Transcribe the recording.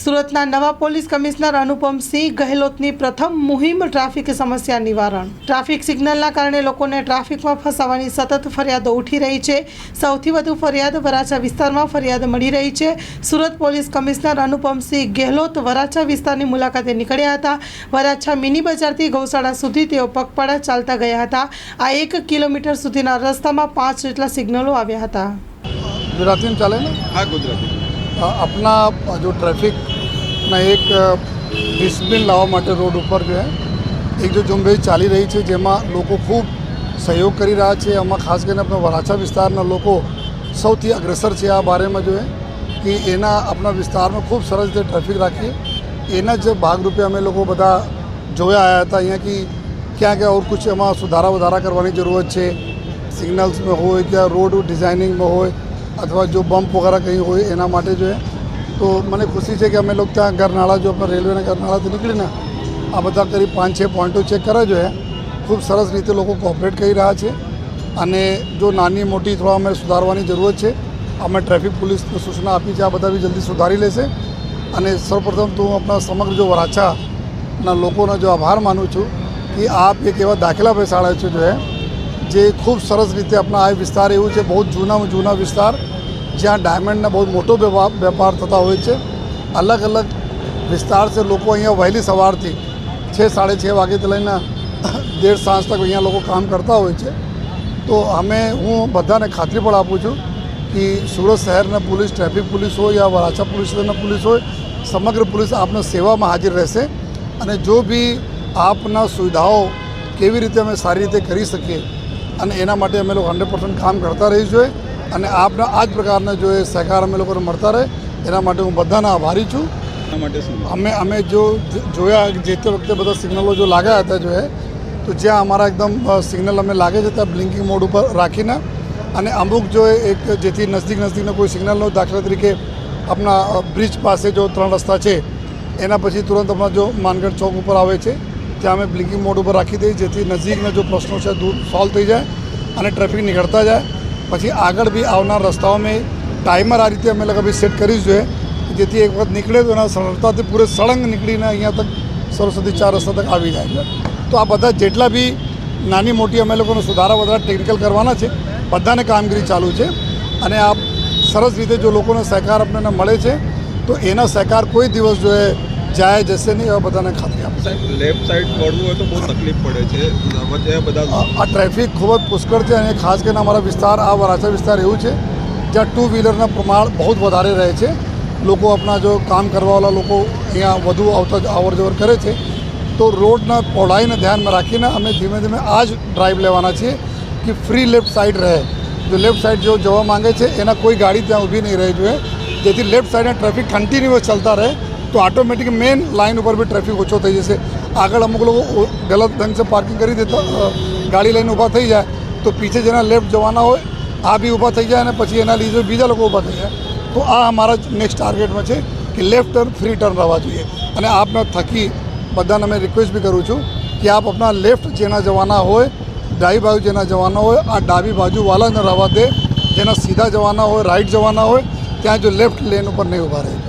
સુરતના નવા police commissioner Anupam સિંહ ગહેલોતની પ્રથમ મુહિમ ટ્રાફિક સમસ્યા નિવારણ. ટ્રાફિક સિગ્નલના કારણે લોકોને ટ્રાફિકમાં ફસાવાની સતત ફરિયાદો ઉઠી રહી છે. સૌથી વધુ ફરિયાદ વરાછા વિસ્તારમાં ફરિયાદ મળી રહી છે. સુરત પોલીસ કમિશનર અનુપમ સિંહ ગેહલોત વરાછા વિસ્તારની મુલાકાતે નીકળ્યા હતા. વરાછા મિની બજારથી ગૌશાળા સુધી તેઓ પગપાળા ચાલતા ગયા હતા. આ એક કિલોમીટર સુધીના રસ્તામાં પાંચ જેટલા સિગ્નલો આવ્યા હતા. ગુજરાતીમાં ચાલે ને? હા ગુજરાતી अपना જો ટ્રાફિકના એક ડિસિપ્લિન લાવવા માટે રોડ ઉપર જે એક જો ઝુંબેશ ચાલી રહી છે જેમાં લોકો ખૂબ સહયોગ કરી રહ્યા છે. એમાં ખાસ કરીને આપણા વરાછા વિસ્તારના લોકો સૌથી અગ્રેસર છે આ બારેમાં જોઈએ કે એના આપણા વિસ્તારમાં ખૂબ સરસ રીતે ટ્રાફિક રાખીએ. એના જ ભાગરૂપે અમે લોકો બધા જોયા આવ્યા હતા અહીંયા કે ક્યાં ક્યાં ઓર કુછ એમાં સુધારા વધારા કરવાની જરૂરત છે. સિગ્નલ્સમાં હોય કે રોડ ડિઝાઇનિંગમાં હોય અથવા જો બમ્પ વગેરે કંઈ હોય એના માટે જોઈએ. તો મને ખુશી છે કે અમે લોકો ત્યાં ગરનાળા જો આપણે રેલવેના ગરનાળાથી નીકળીને આ બધા કરીબ પાંચ છ પોઈન્ટો ચેક કરે જો હે ખૂબ સરસ રીતે લોકો કોઓપરેટ કરી રહ્યા છે. અને જો નાની મોટી થોડા અમે સુધારવાની જરૂરત છે, અમે ટ્રાફિક પોલીસને સૂચના આપી છે, આ બધા બી જલ્દી સુધારી લેશે. અને સૌપ્રથમ તો હું આપણા સમગ્ર જો વરાછાના લોકોનો જો આભાર માનું છું કે આપ એક એવા દાખલા બેસાડે છે જો જે ખૂબ સરસ રીતે આપણા આ વિસ્તાર એવું છે, બહુ જૂનામાં જૂના વિસ્તાર જ્યાં ડાયમંડના બહુ મોટો વેપાર થતા હોય છે. અલગ અલગ વિસ્તાર છે, લોકો અહીંયા વહેલી સવારથી છ, સાડે છ વાગ્યાથી લઈને દેઢ સાંજ તક અહીંયા લોકો કામ કરતા હોય છે. તો અમે, હું બધાને ખાતરી પણ આપું છું કે સુરત શહેરના પોલીસ, ટ્રાફિક પોલીસ હોય યા વરાછા પોલીસ સ્ટેશનના પોલીસ હોય, સમગ્ર પોલીસ આપના સેવામાં હાજર રહેશે અને જો બી આપના સુવિધાઓ કેવી રીતે અમે સારી રીતે કરી શકીએ અને એના માટે અમે લોકો હંડ્રેડ પર્સન્ટ કામ કરતા રહીશું. અને આપના આ જ પ્રકારના જો એ સહકાર અમે લોકોને મળતા રહે એના માટે હું બધાના આભારી છું. અમે અમે જો જોયા જે તે વખતે બધા સિગ્નલો જો લાગ્યા હતા જો એ તો જ્યાં અમારા એકદમ સિગ્નલ અમે લાગે છે ત્યાં બ્લિંકિંગ મોડ ઉપર રાખીને અને અમુક જો એક જેથી નજદીક નજદીકનો કોઈ સિગ્નલનો દાખલા તરીકે આપણા બ્રિજ પાસે જો ત્રણ રસ્તા છે એના પછી તુરંત અમારા જો માનગઢ ચોક ઉપર આવે છે ત્યાં અમે બ્લિંકિંગ મોડ ઉપર રાખી દઈએ જેથી નજીકના જો પ્રશ્નો છે દૂર સોલ્વ થઈ જાય અને ટ્રાફિક નીકળતા જાય. પછી આગળ બી આવનાર રસ્તાઓમાં ટાઈમર આ રીતે અમે લોકો સેટ કરી જોઈએ જેથી એક વખત નીકળે તો એના સરળતાથી પૂરે સળંગ નીકળીને અહીંયા તક સરસ્વતી ચાર રસ્તા તક આવી જાય છે. તો આ બધા જેટલા બી નાની મોટી અમે લોકોનો સુધારા વધારા ટેકનિકલ કરવાના છે, બધાને કામગીરી ચાલુ છે અને આ સરસ રીતે જો લોકોનો સહકાર આપણને મળે છે, તો એના સહકાર કોઈ દિવસ જો જાય જશે નહીં એવા બધાને ખાતરી આપે સાહેબ લેફ્ટ સાઈડ વળવું હોય તો બહુ તકલીફ પડે છે. બધા આ ટ્રાફિક ખૂબ જ પુષ્કળ છે અને ખાસ કરીને અમારા વિસ્તાર આ વરાછા વિસ્તાર એવું છે જ્યાં ટુ વ્હીલરના પ્રમાણ બહુ જ વધારે રહે છે. લોકો આપણા જો કામ કરવાવાળા લોકો અહીંયા વધુ આવતા અવર જવર કરે છે. તો રોડના પહોળાઈને ધ્યાનમાં રાખીને અમે ધીમે ધીમે આ જ ડ્રાઈવ લેવાના છીએ કે ફ્રી લેફ્ટ સાઈડ રહે. જો લેફ્ટ સાઈડ જો જવા માંગે છે એના કોઈ ગાડી ત્યાં ઊભી નહીં રહી જોઈએ. જેથી લેફ્ટ સાઈડના ટ્રાફિક કન્ટિન્યુઅસ ચાલતા રહે. તો ઓટોમેટિક મેઇન લાઇન ઉપર બી ટ્રાફિક ઓછો થઈ જશે. આગળ અમુક લોકો ગલત ઢંગ પાર્કિંગ કરી દેતા ગાડી લઈને ઊભા થઈ જાય. તો પીછે જેના લેફ્ટ જવાના હોય, આ બી ઊભા થઈ જાય અને પછી એના લીધે બીજા લોકો ઊભા થઈ જાય. તો આ અમારા નેક્સ્ટ ટાર્ગેટમાં છે કે લેફ્ટ ટર્ન ફ્રી ટર્ન રહેવા જોઈએ. અને આપના થકી બધાને અમે રિક્વેસ્ટ બી કરું છું કે આપ આપણા લેફ્ટ જેના જવાના હોય, ડાબી બાજુ જેના જવાના હોય, આ ડાબી બાજુ વાલાને રહેવા દે. જેના સીધા જવાના હોય રાઈટ જવાના હોય, ત્યાં જો લેફ્ટ લેન ઉપર નહીં ઊભા રહે.